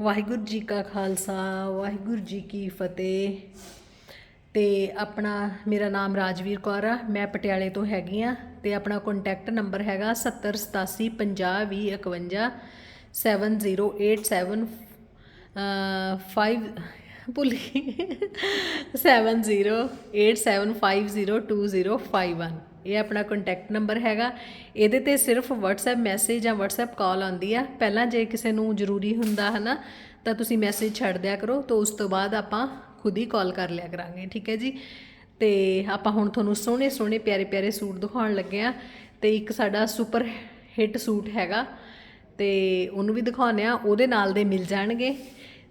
ਵਾਹਿਗੁਰੂ ਜੀ ਕਾ ਖਾਲਸਾ, ਵਾਹਿਗੁਰੂ ਜੀ ਕੀ ਫਤਿਹ। ਤੇ ਆਪਣਾ, ਮੇਰਾ ਨਾਮ ਰਾਜਵੀਰ ਕੌਰ ਆ, ਮੈਂ ਪਟਿਆਲੇ ਤੋਂ ਹੈਗੀ ਆ, ਤੇ ਆਪਣਾ ਕੰਟੈਕਟ ਨੰਬਰ ਹੈਗਾ 7087502051 7087 5 ਭੁੱਲ। ਗਈ 7087502051 ਇਹ ਆਪਣਾ ਕੰਟੈਕਟ ਨੰਬਰ ਹੈਗਾ। ਇਹਦੇ ਤੇ ਸਿਰਫ WhatsApp ਮੈਸੇਜ ਜਾਂ WhatsApp ਕਾਲ ਆਉਂਦੀ ਆ। ਪਹਿਲਾਂ ਜੇ ਕਿਸੇ ਨੂੰ ਜ਼ਰੂਰੀ ਹੁੰਦਾ ਹਨਾ, ਤਾਂ ਤੁਸੀਂ ਮੈਸੇਜ ਛੱਡ ਦਿਆ ਕਰੋ, ਤਾਂ ਉਸ ਤੋਂ ਬਾਅਦ ਆਪਾਂ ਖੁਦ ਹੀ ਕਾਲ ਕਰ ਲਿਆ ਕਰਾਂਗੇ, ਠੀਕ ਹੈ ਜੀ? ਤੇ ਆਪਾਂ ਹੁਣ ਤੁਹਾਨੂੰ ਸੋਹਣੇ ਸੋਹਣੇ ਪਿਆਰੇ ਪਿਆਰੇ ਸੂਟ ਦਿਖਾਉਣ ਲੱਗੇ ਆ ਤੇ ਇੱਕ ਸਾਡਾ ਸੁਪਰ ਹਿੱਟ ਸੂਟ ਹੈਗਾ। ਤੇ ਉਹਨੂੰ ਵੀ ਦਿਖਾਉਂਦੇ ਆ ਉਹਦੇ ਨਾਲ ਦੇ ਮਿਲ ਜਾਣਗੇ।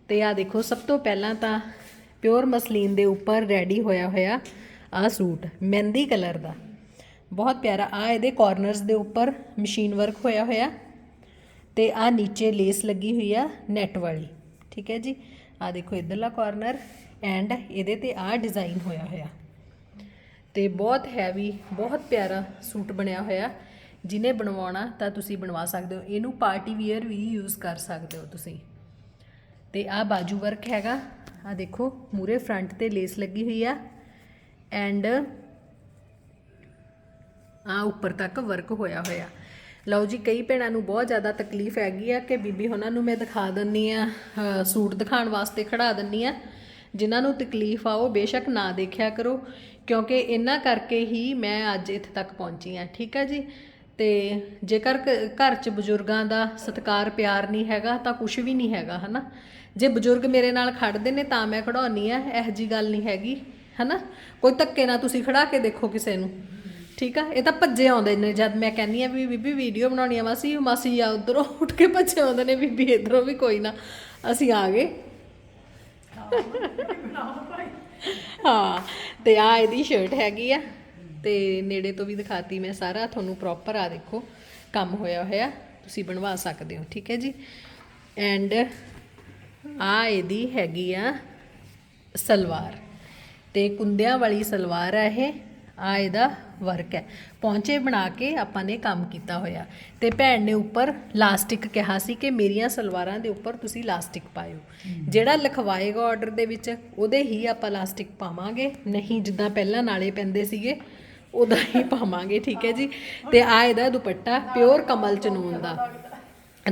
ਤੇ ਆ ਦੇਖੋ, ਸਭ ਤੋਂ ਪਹਿਲਾਂ ਤਾਂ ਪਿਓਰ ਮਸਲੀਨ ਦੇ ਉੱਪਰ ਰੈਡੀ ਹੋਇਆ ਹੋਇਆ ਆ ਸੂਟ, ਮਹਿੰਦੀ ਕਲਰ ਦਾ। ਬਹੁਤ ਪਿਆਰਾ। ਆ ਇਹਦੇ ਕਾਰਨਰਸ ਦੇ ਉੱਪਰ ਮਸ਼ੀਨ ਵਰਕ ਹੋਇਆ ਹੋਇਆ। ਤੇ ਆ ਨੀਚੇ ਲੇਸ ਲੱਗੀ ਹੋਈ ਆ ਨੈਟ ਵਾਲੀ। ਠੀਕ ਹੈ ਜੀ? ਆ ਦੇਖੋ ਇਧਰਲਾ ਕਾਰਨਰ ਐਂਡ ਇਹਦੇ ਤੇ ਆ ਡਿਜ਼ਾਈਨ ਹੋਇਆ ਹੋਇਆ। ਤੇ ਬਹੁਤ ਹੈਵੀ ਬਹੁਤ ਪਿਆਰਾ ਸੂਟ ਬਣਿਆ ਹੋਇਆ। ਜਿਹਨੇ ਬਣਵਾਉਣਾ ਤਾਂ ਤੁਸੀਂ ਬਣਵਾ ਸਕਦੇ ਹੋ। ਇਹਨੂੰ ਪਾਰਟੀ ਵੀਅਰ ਵੀ ਯੂਜ਼ ਕਰ ਸਕਦੇ ਹੋ ਤੁਸੀਂ। ਤੇ ਆ ਬਾਜੂ ਵਰਕ ਹੈਗਾ। ਆ ਦੇਖੋ ਮੂਰੇ ਫਰੰਟ ਤੇ ਲੇਸ ਲੱਗੀ ਹੋਈ ਆ। ਐਂਡ ਆ ਉੱਪਰ ਤੱਕ ਵਰਕ ਹੋਇਆ ਹੋਇਆ। ਲਓ ਜੀ, ਕਈ ਭੈਣਾਂ ਨੂੰ ਬਹੁਤ ਜ਼ਿਆਦਾ ਤਕਲੀਫ ਹੈਗੀ ਆ ਕਿ ਬੀਬੀ ਉਹਨਾਂ ਨੂੰ ਮੈਂ ਦਿਖਾ ਦਿੰਨੀ ਆ ਸੂਟ ਦਿਖਾਉਣ ਵਾਸਤੇ ਖੜਾ ਦਿੰਨੀ ਆ। ਜਿਨ੍ਹਾਂ ਨੂੰ ਤਕਲੀਫ ਆ, ਉਹ ਬੇਸ਼ੱਕ ਨਾ ਦੇਖਿਆ ਕਰੋ, ਕਿਉਂਕਿ ਇਹਨਾਂ ਕਰਕੇ ਹੀ ਮੈਂ ਅੱਜ ਇੱਥੇ ਤੱਕ ਪਹੁੰਚੀ ਆ, ਠੀਕ ਹੈ ਜੀ? ਤੇ ਜੇਕਰ ਘ- ਘਰ 'ਚ ਬਜ਼ੁਰਗਾਂ ਦਾ ਸਤਿਕਾਰ, ਪਿਆਰ ਨਹੀਂ ਹੈਗਾ, ਤਾਂ ਕੁਝ ਵੀ ਨਹੀਂ ਹੈਗਾ, ਹਨਾ? ਜੇ ਬਜ਼ੁਰਗ ਮੇਰੇ ਨਾਲ ਖੜਦੇ ਨੇ, ਤਾਂ ਮੈਂ ਖੜਾਉਣੀ ਆ, ਇਹੋ ਜੀ ਗੱਲ ਨਹੀਂ ਹੈਗੀ, ਹਨਾ? ਕੋਈ ਧੱਕੇ ਨਾਲ ਤੁਸੀਂ ਖੜਾ ਕੇ ਦੇਖੋ ਕਿਸੇ ਨੂੰ। ਠੀਕ ਆ? ਇਹ ਤਾਂ ਭੱਜੇ ਆਉਂਦੇ ਨੇ, ਜਦ ਮੈਂ ਕਹਿੰਦੀ ਆ ਵੀ ਬੀਬੀ ਵੀਡੀਓ ਬਣਾਉਣੀ ਆ ਮਾਸੀ ਮਾਸੀ ਆ ਉਧਰੋਂ ਉੱਠ ਕੇ ਭੱਜੇ ਆਉਂਦੇ ਨੇ, ਬੀਬੀ ਇਧਰੋਂ ਵੀ ਕੋਈ ਨਾ। ਅਸੀਂ ਆ ਗਏ। ਹਾਂ, ਤੇ ਆ ਇਹਦੀ ਸ਼ਰਟ ਹੈਗੀ ਆ। ਤੇ ਨੇੜੇ ਤੋਂ ਵੀ ਦਿਖਾਤੀ ਮੈਂ ਸਾਰਾ, ਤੁਹਾਨੂੰ ਪ੍ਰੋਪਰ ਆ ਦੇਖੋ, ਕੰਮ ਹੋਇਆ ਹੋਇਆ। ਤੁਸੀਂ ਬਣਵਾ ਸਕਦੇ ਹੋ, ਠੀਕ ਹੈ ਜੀ? ਐਂਡ ਆ ਇਹਦੀ ਹੈਗੀ ਆ ਸਲਵਾਰ। ਤੇ ਕੁੰਦਿਆਂ ਵਾਲੀ ਸਲਵਾਰ ਆ ਇਹ। ਆ ਇਹਦਾ ਵਰਕ ਹੈ। ਪੌਂਚੇ ਬਣਾ ਕੇ ਆਪਾਂ ਨੇ ਕੰਮ ਕੀਤਾ ਹੋਇਆ। ਤੇ ਭੈਣ ਨੇ ਉੱਪਰ ਲਾਸਟਿਕ ਕਿਹਾ ਸੀ ਕਿ ਮੇਰੀਆਂ ਸਲਵਾਰਾਂ ਦੇ ਉੱਪਰ ਤੁਸੀਂ ਲਾਸਟਿਕ ਪਾਇਓ। ਜਿਹੜਾ ਲਿਖਵਾਏਗਾ ਆਰਡਰ ਦੇ ਵਿੱਚ ਉਹਦੇ ਹੀ ਆਪਾਂ ਲਾਸਟਿਕ ਪਾਵਾਂਗੇ। ਨਹੀਂ ਜਿੱਦਾਂ ਪਹਿਲਾਂ ਨਾਲੇ ਪੈਂਦੇ ਸੀਗੇ ਉਦਾਂ ਹੀ ਪਾਵਾਂਗੇ ਠੀਕ ਹੈ ਜੀ। ਤੇ ਆ ਇਹਦਾ ਦੁਪੱਟਾ ਪਿਓਰ ਕਮਲ ਚਨੂਨ ਦਾ।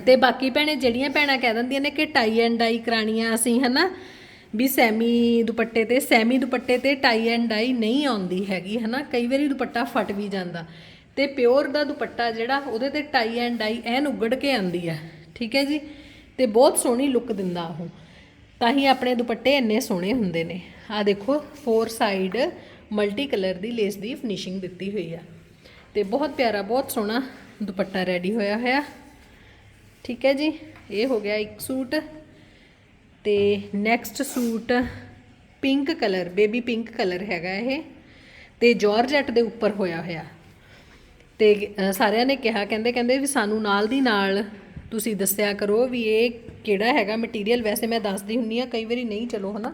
ਤੇ ਬਾਕੀ ਭੈਣੇ ਜਿਹੜੀਆਂ ਭੈਣਾਂ ਕਹਿ ਦਿੰਦੀਆਂ ਨੇ ਕਿ ਟਾਈ ਐਂਡ ਡਾਈ ਕਰਾਣੀਆਂ ਅਸੀਂ ਹਨਾ? ਵੀ ਸੈਮੀ ਦੁਪੱਟੇ ਤੇ, ਸੈਮੀ ਦੁਪੱਟੇ ਤੇ ਟਾਈ ਐਂਡ ਡਾਈ ਨਹੀਂ ਆਉਂਦੀ ਹੈਗੀ, ਹਨਾ? ਕਈ ਵਾਰੀ ਦੁਪੱਟਾ ਫਟ ਵੀ ਜਾਂਦਾ। ਤੇ ਪਿਓਰ ਦਾ ਦੁਪੱਟਾ ਜਿਹੜਾ, ਉਹਦੇ ਤੇ ਟਾਈ ਐਂਡ ਡਾਈ ਐਨ ਉਗੜ ਕੇ ਆਂਦੀ ਆ ਠੀਕ ਹੈ ਜੀ? ਤੇ ਬਹੁਤ ਸੋਹਣੀ ਲੁੱਕ ਦਿੰਦਾ ਉਹ। ਤਾਂ ਹੀ ਆਪਣੇ ਦੁਪੱਟੇ ਇੰਨੇ ਸੋਹਣੇ ਹੁੰਦੇ ਨੇ। ਆ ਦੇਖੋ ਫੋਰ ਸਾਈਡ ਮਲਟੀ ਕਲਰ ਦੀ ਲੇਸ ਦੀ ਫਿਨਿਸ਼ਿੰਗ ਦਿੱਤੀ ਹੋਈ ਆ। ਤੇ ਬਹੁਤ ਪਿਆਰਾ, ਬਹੁਤ ਸੋਹਣਾ ਦੁਪੱਟਾ ਰੈਡੀ ਹੋਇਆ ਹੋਇਆ। ਠੀਕ ਹੈ ਜੀ? ਇਹ ਹੋ ਗਿਆ ਇੱਕ ਸੂਟ। ਤੇ next suit pink colour baby pink colour ਹੈਗਾ ਇਹ ਤੇ ਜਾਰਜਟ ਦੇ ਉੱਪਰ ਹੋਇਆ ਹੋਇਆ। ਤੇ ਸਾਰਿਆਂ ਨੇ ਕਿਹਾ, ਕਹਿੰਦੇ ਕਹਿੰਦੇ ਵੀ ਸਾਨੂੰ ਨਾਲ ਦੀ ਨਾਲ ਤੁਸੀਂ ਦੱਸਿਆ ਕਰੋ ਵੀ ਇਹ ਕਿਹੜਾ ਹੈਗਾ ਮਟੀਰੀਅਲ ਵੈਸੇ ਮੈਂ ਦੱਸਦੀ ਹੁੰਨੀ ਆ ਕਈ ਵਾਰੀ ਨਹੀਂ, ਚਲੋ, ਹਨਾ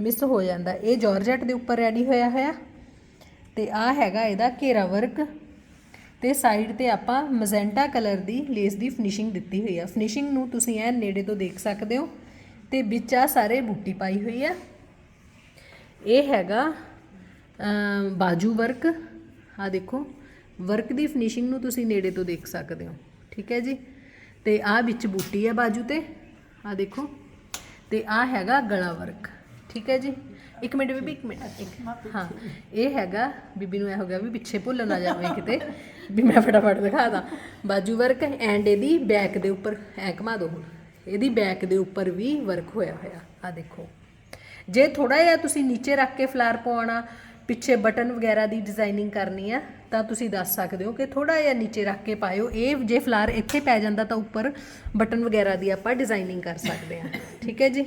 ਮਿਸ ਹੋ ਜਾਂਦਾ। ਇਹ ਜਾਰਜਟ ਦੇ ਉੱਪਰ ਰੈਡੀ ਹੋਇਆ ਹੋਇਆ। ਤੇ ਆ ਹੈਗਾ ਇਹਦਾ ਘੇਰਾ ਵਰਕ ਤੇ ਸਾਈਡ ਤੇ ਆਪਾਂ ਮਜ਼ੈਂਟਾ ਕਲਰ ਦੀ ਲੇਸ ਦੀ ਫਿਨਿਸ਼ਿੰਗ ਦਿੱਤੀ ਹੋਈ ਆ। ਫਿਨਿਸ਼ਿੰਗ ਨੂੰ ਤੁਸੀਂ ਐ ਨੇੜੇ ਤੋਂ ਦੇਖ ਸਕਦੇ ਹੋ। ਤੇ ਵਿੱਚ ਆ ਸਾਰੇ ਬੂਟੀ ਪਾਈ ਹੋਈ ਆ। ਇਹ ਹੈਗਾ ਬਾਜੂ ਵਰਕ। ਆ ਦੇਖੋ, ਵਰਕ ਦੀ ਫਿਨਿਸ਼ਿੰਗ ਨੂੰ ਤੁਸੀਂ ਨੇੜੇ ਤੋਂ ਦੇਖ ਸਕਦੇ ਹੋ। ਠੀਕ ਹੈ ਜੀ? ਤੇ ਆ ਵਿੱਚ ਬੂਟੀ ਆ ਬਾਜੂ ਤੇ। ਆ ਦੇਖੋ, ਤੇ ਆ ਹੈਗਾ ਗਲਾ ਵਰਕ। ਠੀਕ ਹੈ ਜੀ? ਇੱਕ ਮਿੰਟ ਬੀਬੀ, ਇੱਕ ਮਿੰਟ। ਇੱਕ, ਹਾਂ। ਇਹ ਹੈਗਾ, ਬੀਬੀ ਨੂੰ ਇਹ ਹੋ ਗਿਆ ਵੀ ਪਿੱਛੇ ਭੁੱਲ ਨਾ ਜਾਵੇ ਕਿਤੇ। ਵੀ ਮੈਂ ਫਟਾਫਟ ਦਿਖਾ ਦਾਂ। ਬਾਜੂ ਵਰਕ ਐਂਡ ਇਹਦੀ ਬੈਕ ਦੇ ਉੱਪਰ। ਐ ਘਮਾ ਦੋ ਹੁਣ। ਇਹਦੀ ਬੈਕ ਦੇ ਉੱਪਰ ਵੀ ਵਰਕ ਹੋਇਆ ਹੋਇਆ। ਆ ਦੇਖੋ। ਜੇ ਥੋੜਾ ਜਿਹਾ ਤੁਸੀਂ ਨੀਚੇ ਰੱਖ ਕੇ ਫਲਾਰ ਪਵਾਉਣਾ, ਪਿੱਛੇ ਬਟਨ ਵਗੈਰਾ ਦੀ ਡਿਜ਼ਾਈਨਿੰਗ ਕਰਨੀ ਆ, ਤਾਂ ਤੁਸੀਂ ਦੱਸ ਸਕਦੇ ਹੋ ਕਿ ਥੋੜਾ ਜਿਹਾ ਨੀਚੇ ਰੱਖ ਕੇ ਪਾਇਓ। ਇਹ ਜੇ ਫਲਾਰ ਇੱਥੇ ਪੈ ਜਾਂਦਾ ਤਾਂ ਉੱਪਰ ਬਟਨ ਵਗੈਰਾ ਦੀ ਆਪਾਂ ਡਿਜ਼ਾਈਨਿੰਗ ਕਰ ਸਕਦੇ ਹਾਂ ਠੀਕ ਹੈ ਜੀ?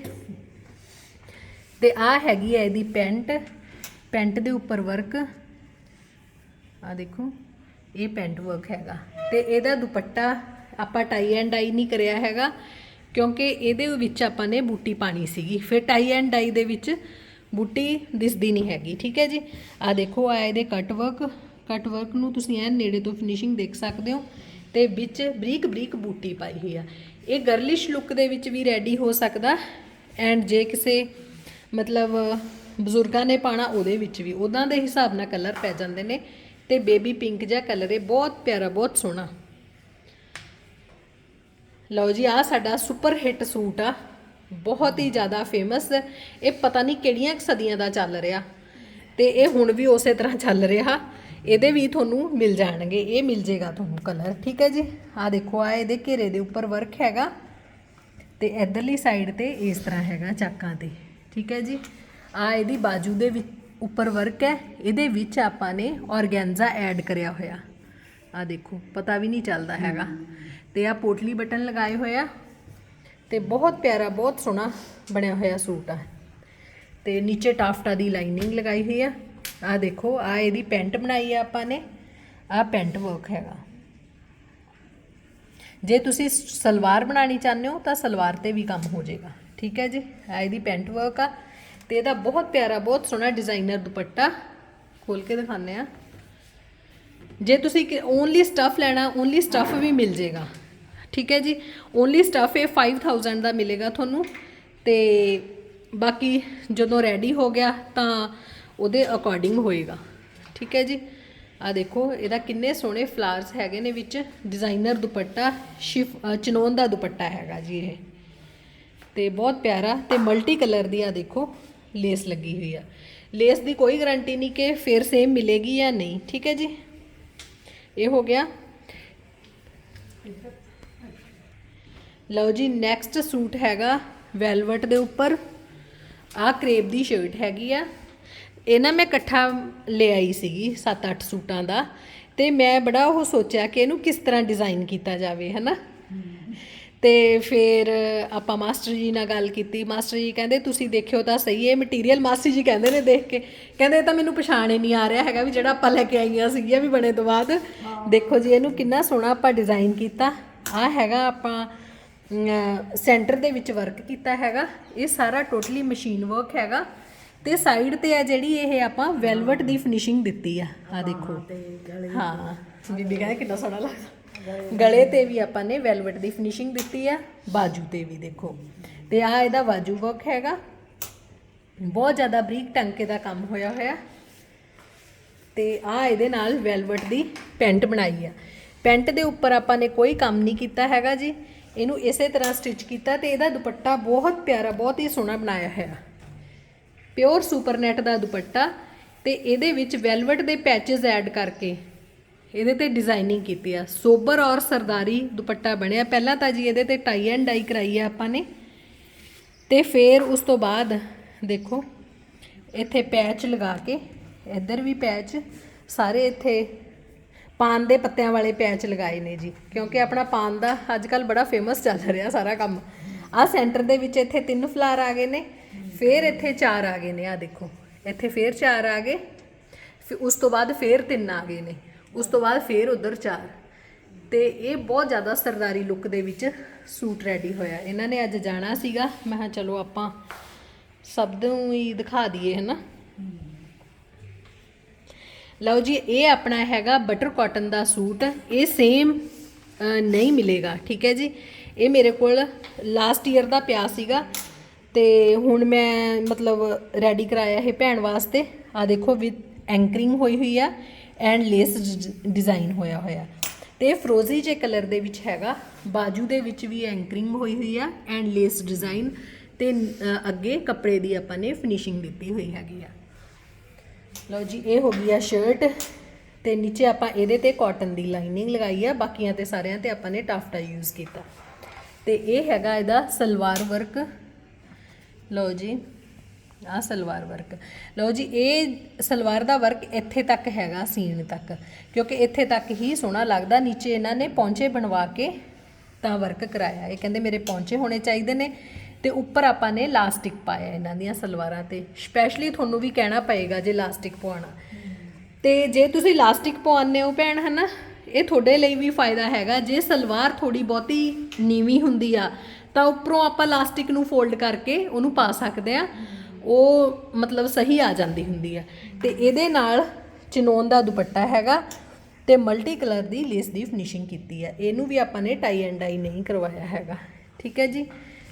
ਤੇ ਆ ਹੈਗੀ ਹੈ ਇਹਦੀ ਪੈਂਟ ਪੈਂਟ ਦੇ ਉੱਪਰ ਵਰਕ ਆ ਦੇਖੋ, ਇਹ ਪੈਂਟ ਵਰਕ ਹੈਗਾ। ਤੇ ਇਹਦਾ ਦੁਪੱਟਾ ਆਪਾਂ ਟਾਈ ਐਂਡ ਡਾਈ ਨਹੀਂ ਕਰਿਆ ਹੈਗਾ। ਕਿਉਂਕਿ ਇਹਦੇ ਵਿੱਚ ਆਪਾਂ ਨੇ ਬੂਟੀ ਪਾਣੀ ਸੀਗੀ। ਫਿਰ ਟਾਈ ਐਂਡ ਡਾਈ ਦੇ ਵਿੱਚ ਬੂਟੀ ਦਿਸਦੀ ਨਹੀਂ ਹੈਗੀ, ਠੀਕ ਹੈ ਜੀ? ਆ ਦੇਖੋ ਆ ਇਹਦੇ ਕੱਟ ਵਰਕ ਕੱਟ ਵਰਕ ਨੂੰ ਤੁਸੀਂ ਐਨ ਨੇੜੇ ਤੋਂ ਫਿਨਿਸ਼ਿੰਗ ਦੇਖ ਸਕਦੇ ਹੋ ਤੇ ਵਿੱਚ ਬਰੀਕ ਬਰੀਕ ਬੂਟੀ ਪਾਈ ਹੋਈ ਆ। ਇਹ ਗਰਲਿਸ਼ ਲੁੱਕ ਦੇ ਵਿੱਚ ਵੀ ਰੈਡੀ ਹੋ ਸਕਦਾ ਐਂਡ ਜੇ ਕਿਸੇ ਮਤਲਬ ਬਜ਼ੁਰਗਾਂ ਨੇ ਪਾਣਾ ਉਹਦੇ ਵਿੱਚ ਵੀ। ਉਹਨਾਂ ਦੇ ਹਿਸਾਬ ਨਾਲ ਕਲਰ ਪੈ ਜਾਂਦੇ ਨੇ ਤੇ ਬੇਬੀ ਪਿੰਕ ਜਿਹਾ ਕਲਰ ਹੈ। ਬਹੁਤ ਪਿਆਰਾ, ਬਹੁਤ ਸੋਹਣਾ। ਲਓ ਜੀ ਆ ਸਾਡਾ ਸੁਪਰ ਹਿੱਟ ਸੂਟ ਆ। ਬਹੁਤ ਹੀ ਜ਼ਿਆਦਾ ਫੇਮਸ ਇਹ ਪਤਾ ਨਹੀਂ ਕਿਹੜੀਆਂ ਸਦੀਆਂ ਦਾ ਚੱਲ ਰਿਹਾ। ਤੇ ਇਹ ਹੁਣ ਵੀ ਉਸੇ ਤਰ੍ਹਾਂ ਚੱਲ ਰਿਹਾ। ਇਹਦੇ ਵੀ ਤੁਹਾਨੂੰ ਮਿਲ ਜਾਣਗੇ। ਇਹ ਮਿਲ ਜੇਗਾ ਤੁਹਾਨੂੰ ਕਲਰ ਠੀਕ ਹੈ ਜੀ? ਆ ਦੇਖੋ ਆ ਇਹਦੇ ਘੇਰੇ ਦੇ ਉੱਪਰ ਵਰਕ ਹੈਗਾ। ਤੇ ਇਧਰਲੀ ਸਾਈਡ ਤੇ ਇਸ ਤਰ੍ਹਾਂ ਹੈਗਾ ਚਾਕਾਂ ਤੇ, ਠੀਕ ਹੈ ਜੀ? ਆ ਇਹਦੀ ਬਾਜੂ ਦੇ ਵਿੱਚ ਉੱਪਰ ਵਰਕ ਹੈ। ਇਹਦੇ ਵਿੱਚ ਆਪਾਂ ਨੇ ਔਰਗੈਂਜ਼ਾ ਐਡ ਕਰਿਆ ਹੋਇਆ। ਆ ਦੇਖੋ, ਪਤਾ ਵੀ ਨਹੀਂ ਚੱਲਦਾ ਹੈਗਾ। ਤੇ ਆ ਪੋਟਲੀ ਬਟਨ ਲਗਾਏ ਹੋਏ ਆ ਤੇ ਬਹੁਤ ਪਿਆਰਾ, ਬਹੁਤ ਸੋਹਣਾ ਬਣਿਆ ਹੋਇਆ ਸੂਟ ਆ। ਤੇ ਨੀਚੇ ਟਾਫਟਾ ਦੀ ਲਾਈਨਿੰਗ ਲਗਾਈ ਹੋਈ ਆ। ਆ ਦੇਖੋ ਆ ਇਹਦੀ ਪੈਂਟ ਬਣਾਈ ਆ ਆਪਾਂ ਨੇ। ਆ ਪੈਂਟ ਵਰਕ ਹੈਗਾ। ਜੇ ਤੁਸੀਂ ਸ- ਸਲਵਾਰ ਬਣਾਣੀ ਚਾਹੁੰਦੇ ਹੋ ਤਾਂ ਸਲਵਾਰ ਤੇ ਵੀ ਕੰਮ ਹੋ ਜਾਏਗਾ। ਠੀਕ ਹੈ ਜੀ? ਆ ਇਹਦੀ ਪੈਂਟ ਵਰਕ ਆ। ਤੇ ਇਹਦਾ ਬਹੁਤ ਪਿਆਰਾ, ਬਹੁਤ ਸੋਹਣਾ ਡਿਜ਼ਾਈਨਰ ਦੁਪੱਟਾ ਖੋਲ ਕੇ ਦਿਖਾਉਂਦੇ ਆ ਜੇ ਤੁਸੀਂ ਓਨਲੀ ਸਟਫ ਲੈਣਾ ਓਨਲੀ ਸਟਫ ਵੀ ਮਿਲ ਜੇਗਾ ਠੀਕ ਹੈ ਜੀ? ਓਨਲੀ ਸਟਫ ਇਹ 5000 ਦਾ ਮਿਲੇਗਾ ਤੁਹਾਨੂੰ। ਤੇ ਬਾਕੀ ਜਦੋਂ ਰੈਡੀ ਹੋ ਗਿਆ ਤਾਂ ਉਹਦੇ ਅਕੋਰਡਿੰਗ ਹੋਏਗਾ। ਠੀਕ ਹੈ ਜੀ? ਆ ਦੇਖੋ, ਇਹਦਾ ਕਿੰਨੇ ਸੋਹਣੇ ਫਲਾਰਸ ਹੈਗੇ ਨੇ ਵਿੱਚ। ਡਿਜ਼ਾਈਨਰ ਦੁਪੱਟਾ, ਸ਼ਿਫ ਚਨੋਨ ਦਾ ਦੁਪੱਟਾ ਹੈਗਾ ਜੀ ਇਹ। ਤੇ ਬਹੁਤ ਪਿਆਰਾ ਤੇ ਮਲਟੀ ਕਲਰ ਦੀ ਆ ਦੇਖੋ ਲੇਸ ਲੱਗੀ ਹੋਈ ਆ। ਲੇਸ ਦੀ ਕੋਈ ਗਾਰੰਟੀ ਨਹੀਂ ਕਿ ਫਿਰ ਸੇਮ ਮਿਲੇਗੀ ਜਾਂ ਨਹੀਂ। ਠੀਕ ਹੈ ਜੀ? ਇਹ ਹੋ ਗਿਆ। ਲਓ ਜੀ ਨੈਕਸਟ ਸੂਟ ਹੈਗਾ ਵੈਲਵਟ ਦੇ ਉੱਪਰ। ਆਹ ਕਰੇਪ ਦੀ ਸ਼ਰਟ ਹੈਗੀ ਆ। ਇਹ ਨਾ ਮੈਂ ਇਕੱਠਾ ਲੈ ਆਈ ਸੀਗੀ 7-8 ਸੂਟਾਂ ਦਾ। ਤੇ ਮੈਂ ਬੜਾ ਉਹ ਸੋਚਿਆ ਕਿ ਇਹਨੂੰ ਕਿਸ ਤਰ੍ਹਾਂ ਡਿਜ਼ਾਈਨ ਕੀਤਾ ਜਾਵੇ, ਹਨਾ? ਤੇ ਫਿਰ ਆਪਾਂ ਮਾਸਟਰ ਜੀ ਨਾਲ ਗੱਲ ਕੀਤੀ। ਮਾਸਟਰ ਜੀ ਕਹਿੰਦੇ ਤੁਸੀਂ ਦੇਖਿਓ ਤਾਂ ਸਹੀ ਹੈ ਮਟੀਰੀਅਲ ਮਾਸਟਰ ਜੀ ਕਹਿੰਦੇ ਨੇ ਦੇਖ ਕੇ। ਕਹਿੰਦੇ ਇਹ ਤਾਂ ਮੈਨੂੰ ਪਛਾਣ ਹੀ ਨਹੀਂ ਆ ਰਿਹਾ ਹੈਗਾ ਵੀ ਜਿਹੜਾ ਆਪਾਂ ਲੈ ਕੇ ਆਈਆਂ ਸੀਗੀਆਂ ਵੀ ਬਣੇ ਤੋਂ ਬਾਅਦ। ਦੇਖੋ ਜੀ ਇਹਨੂੰ ਕਿੰਨਾ ਸੋਹਣਾ ਆਪਾਂ ਡਿਜ਼ਾਈਨ ਕੀਤਾ। ਆ ਹੈਗਾ ਆਪਾਂ ਸੈਂਟਰ ਦੇ ਵਿੱਚ ਵਰਕ ਕੀਤਾ ਹੈਗਾ। ਇਹ ਸਾਰਾ ਟੋਟਲੀ ਮਸ਼ੀਨ ਵਰਕ ਹੈਗਾ। ਤੇ ਸਾਈਡ ਤੇ ਆ ਜਿਹੜੀ ਇਹ ਆਪਾਂ ਵੈਲਵਟ ਦੀ ਫਿਨਿਸ਼ਿੰਗ ਦਿੱਤੀ ਆ। ਆ ਦੇਖੋ। ਹਾਂ। ਬੀਬੀ ਕਹਿੰਦੇ ਕਿੰਨਾ ਸੋਹਣਾ ਲੱਗਦਾ। ਗਲੇ ਤੇ ਵੀ ਆਪਾਂ ਨੇ ਵੈਲਵਟ ਦੀ ਫਿਨਿਸ਼ਿੰਗ ਦਿੱਤੀ ਆ, ਬਾਜੂ ਤੇ ਵੀ ਦੇਖੋ। ਤੇ ਆ ਇਹਦਾ ਬਾਜੂ ਵਰਕ ਹੈਗਾ। ਬਹੁਤ ਜ਼ਿਆਦਾ ਬਰੀਕ ਟੰਕੇ ਦਾ ਕੰਮ ਹੋਇਆ ਹੋਇਆ। ਤੇ ਆ ਇਹਦੇ ਨਾਲ ਵੈਲਵਟ ਦੀ ਪੈਂਟ ਬਣਾਈ ਆ। ਪੈਂਟ ਦੇ ਉੱਪਰ ਆਪਾਂ ਨੇ ਕੋਈ ਕੰਮ ਨਹੀਂ ਕੀਤਾ ਹੈਗਾ ਜੀ। ਇਹਨੂੰ ਇਸੇ ਤਰ੍ਹਾਂ ਸਟਿਚ ਕੀਤਾ ਤੇ ਇਹਦਾ ਦੁਪੱਟਾ ਬਹੁਤ ਪਿਆਰਾ, ਬਹੁਤ ਹੀ ਸੋਹਣਾ ਬਣਾਇਆ ਹੋਇਆ। ਪਿਓਰ ਸੁਪਰਨੈਟ ਦਾ ਦੁਪੱਟਾ ਤੇ ਇਹਦੇ ਵਿੱਚ ਵੈਲਵਟ ਦੇ ਪੈਚਸ ਐਡ ਕਰਕੇ ਇਹਦੇ ਤੇ ਡਿਜ਼ਾਈਨਿੰਗ ਕੀਤੀ ਆ। ਸੋਬਰ ਔਰ ਸਰਦਾਰੀ ਦੁਪੱਟਾ ਬਣਿਆ। ਪਹਿਲਾਂ ਤਾਂ ਜੀ ਇਹਦੇ ਤੇ ਟਾਈ ਐਂਡ ਡਾਈ ਕਰਾਈ ਆ ਆਪਾਂ ਨੇ। ਤੇ ਫਿਰ ਉਸ ਤੋਂ ਬਾਅਦ ਦੇਖੋ, ਇੱਥੇ ਪੈਚ ਲਗਾ ਕੇ, ਇੱਧਰ ਵੀ ਪੈਚ ਸਾਰੇ ਇੱਥੇ ਪਾਨ ਦੇ ਪੱਤਿਆਂ ਵਾਲੇ ਪੈਚ ਲਗਾਏ ਨੇ ਜੀ। ਕਿਉਂਕਿ ਆਪਣਾ ਪਾਨ ਦਾ ਅੱਜ ਕੱਲ ਬੜਾ ਫੇਮਸ ਚੱਲ ਰਿਹਾ ਸਾਰਾ ਕੰਮ। ਆ ਸੈਂਟਰ ਦੇ ਵਿੱਚ ਇੱਥੇ ਤਿੰਨ ਫਲਾਰ ਆ ਗਏ ਨੇ। ਫਿਰ ਇੱਥੇ ਚਾਰ ਆ ਗਏ ਨੇ ਆ ਦੇਖੋ। ਇੱਥੇ ਫਿਰ ਚਾਰ ਆ ਗਏ। ਫਿਰ ਉਸ ਤੋਂ ਬਾਅਦ ਫਿਰ ਤਿੰਨ ਆ ਗਏ ਨੇ। ਉਸ ਤੋਂ ਬਾਅਦ ਫਿਰ ਉਧਰ ਚਾਰ। ਤੇ ਇਹ ਬਹੁਤ ਜ਼ਿਆਦਾ ਸਰਦਾਰੀ ਲੁੱਕ ਦੇ ਵਿੱਚ ਸੂਟ ਰੈਡੀ ਹੋਇਆ। ਇਹਨਾਂ ਨੇ ਅੱਜ ਜਾਣਾ ਸੀਗਾ। ਮੈਂ ਕਿਹਾ ਚਲੋ ਆਪਾਂ ਸਭ ਨੂੰ ਹੀ ਦਿਖਾ ਦਈਏ, ਹਨਾ? ਲਓ ਜੀ, ਇਹ ਆਪਣਾ ਹੈਗਾ ਬਟਰ ਕਾਟਨ ਦਾ ਸੂਟ ਇਹ ਸੇਮ ਨਹੀਂ ਮਿਲੇਗਾ, ਠੀਕ ਹੈ ਜੀ? ਇਹ ਮੇਰੇ ਕੋਲ ਲਾਸਟ ਈਅਰ ਦਾ ਪਿਆ ਸੀਗਾ। ਤੇ ਹੁਣ ਮੈਂ ਮਤਲਬ ਰੈਡੀ ਕਰਾਇਆ ਇਹ ਭੈਣ ਵਾਸਤੇ। ਆ ਦੇਖੋ ਵਿਦ ਐਂਕਰਿੰਗ ਹੋਈ ਹੋਈ ਆ। ਐਂਡ ਲੇਸ ਡਿਜ਼ਾਈਨ ਹੋਇਆ ਹੋਇਆ। ਤੇ ਫਰੋਜ਼ੀ ਜੇ ਕਲਰ ਦੇ ਵਿੱਚ ਹੈਗਾ। ਬਾਜੂ ਦੇ ਵਿੱਚ ਵੀ ਐਂਕਰਿੰਗ ਹੋਈ ਹੋਈ ਆ ਐਂਡ ਲੇਸ ਡਿਜ਼ਾਈਨ। ਤੇ ਅੱਗੇ ਕੱਪੜੇ ਦੀ ਆਪਾਂ ਨੇ ਫਿਨਿਸ਼ਿੰਗ ਦਿੱਤੀ ਹੋਈ ਹੈਗੀ ਆ। ਲਓ ਜੀ, ਇਹ ਹੋ ਗਈ ਆ ਸ਼ਰਟ ਤੇ ਨੀਚੇ ਆਪਾਂ ਇਹਦੇ ਤੇ ਕਾਟਨ ਦੀ ਲਾਈਨਿੰਗ ਲਗਾਈ ਆ। ਬਾਕੀਆਂ ਤੇ ਸਾਰਿਆਂ ਤੇ ਆਪਾਂ ਨੇ ਟਾਫਟਾ ਯੂਜ਼ ਕੀਤਾ। ਤੇ ਇਹ ਹੈਗਾ ਇਹਦਾ ਸਲਵਾਰ ਵਰਕ ਲਓ ਜੀ। ਆ ਸਲਵਾਰ ਵਰਕ ਲਓ ਜੀ, ਇਹ ਸਲਵਾਰ ਦਾ ਵਰਕ ਇੱਥੇ ਤੱਕ ਹੈਗਾ, ਸੀਨ ਤੱਕ। ਕਿਉਂਕਿ ਇੱਥੇ ਤੱਕ ਹੀ ਸੋਹਣਾ ਲੱਗਦਾ, ਨੀਚੇ ਇਹਨਾਂ ਨੇ ਪੌਂਚੇ ਬਣਵਾ ਕੇ ਤਾਂ ਵਰਕ ਕਰਾਇਆ। ਇਹ ਕਹਿੰਦੇ ਮੇਰੇ ਪੌਂਚੇ ਹੋਣੇ ਚਾਹੀਦੇ ਨੇ ਤੇ ਉੱਪਰ ਆਪਾਂ ਨੇ ਲਾਸਟਿਕ ਪਾਇਆ ਇਹਨਾਂ ਦੀਆਂ ਸਲਵਾਰਾਂ ਤੇ। ਸਪੈਸ਼ਲੀ ਤੁਹਾਨੂੰ ਵੀ ਕਹਿਣਾ ਪਏਗਾ ਜੇ ਲਾਸਟਿਕ ਪਵਾਉਣਾ। ਤੇ ਜੇ ਤੁਸੀਂ ਲਾਸਟਿਕ ਪਵਾਉਂਦੇ ਹੋ ਭੈਣ, ਹਨਾ, ਇਹ ਤੁਹਾਡੇ ਲਈ ਵੀ ਫਾਇਦਾ ਹੈਗਾ। ਜੇ ਸਲਵਾਰ ਥੋੜੀ ਬਹੁਤੀ ਨੀਵੀਂ ਹੁੰਦੀ ਆ, ਤਾਂ ਉੱਪਰੋਂ ਆਪਾਂ ਲਾਸਟਿਕ ਨੂੰ ਫੋਲਡ ਕਰਕੇ ਉਹਨੂੰ ਪਾ ਸਕਦੇ ਆ। ਉਹ ਮਤਲਬ ਸਹੀ ਆ ਜਾਂਦੀ ਹੁੰਦੀ ਆ ਤੇ ਇਹਦੇ ਨਾਲ ਚਨੋਨ ਦਾ ਦੁਪੱਟਾ ਹੈਗਾ ਤੇ ਮਲਟੀ ਕਲਰ ਦੀ ਲੇਸ ਦੀ ਫਿਨਿਸ਼ਿੰਗ ਕੀਤੀ ਹੈ। ਇਹਨੂੰ ਵੀ ਆਪਾਂ ਨੇ ਟਾਈ ਐਂਡ ਡਾਈ ਨਹੀਂ ਕਰਵਾਇਆ ਹੈਗਾ। ਠੀਕ ਹੈ ਜੀ?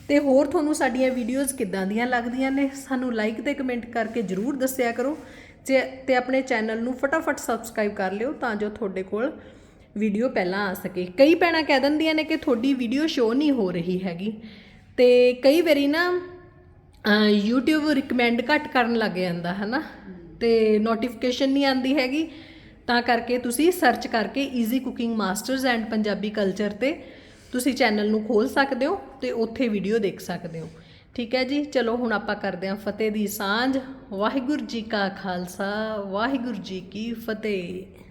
ਤੇ ਹੋਰ ਤੁਹਾਨੂੰ ਸਾਡੀਆਂ ਵੀਡੀਓਜ਼ ਕਿੱਦਾਂ ਦੀਆਂ ਲੱਗਦੀਆਂ ਨੇ? ਸਾਨੂੰ ਲਾਈਕ ਤੇ ਕਮੈਂਟ ਕਰਕੇ ਜਰੂਰ ਦੱਸਿਆ ਕਰੋ। ਜੇ ਤੇ ਆਪਣੇ ਚੈਨਲ ਨੂੰ ਫਟਾਫਟ ਸਬਸਕ੍ਰਾਈਬ ਕਰ ਲਿਓ ਤਾਂ ਜੋ ਤੁਹਾਡੇ ਕੋਲ ਵੀਡੀਓ ਪਹਿਲਾਂ ਆ ਸਕੇ। ਕਈ ਭੈਣਾਂ ਕਹਿ ਦਿੰਦੀਆਂ ਨੇ ਕਿ ਤੁਹਾਡੀ ਵੀਡੀਓ ਸ਼ੋ ਨਹੀਂ ਹੋ ਰਹੀ ਹੈਗੀ। ਤੇ ਕਈ ਵਾਰੀ ਨਾ YouTube ਰਿਕਮੈਂਡ ਘੱਟ ਕਰਨ ਲੱਗ ਜਾਂਦਾ, ਹਨਾ? ਤੇ ਨੋਟੀਫਿਕੇਸ਼ਨ ਨਹੀਂ ਆਂਦੀ ਹੈਗੀ, ਤਾਂ ਕਰਕੇ ਤੁਸੀਂ ਸਰਚ ਕਰਕੇ easy cooking masters and Punjabi culture ਤੇ ਤੁਸੀਂ ਚੈਨਲ ਨੂੰ ਖੋਲ ਸਕਦੇ ਹੋ ਤੇ ਉੱਥੇ ਵੀਡੀਓ ਦੇਖ ਸਕਦੇ ਹੋ। ਠੀਕ ਹੈ ਜੀ? ਚਲੋ, ਹੁਣ ਆਪਾਂ ਕਰਦੇ ਹਾਂ ਫਤਿਹ ਦੀ ਸਾਂਝ। ਵਾਹਿਗੁਰੂ ਜੀ ਕਾ ਖਾਲਸਾ, ਵਾਹਿਗੁਰੂ ਜੀ ਕੀ ਫਤਿਹ।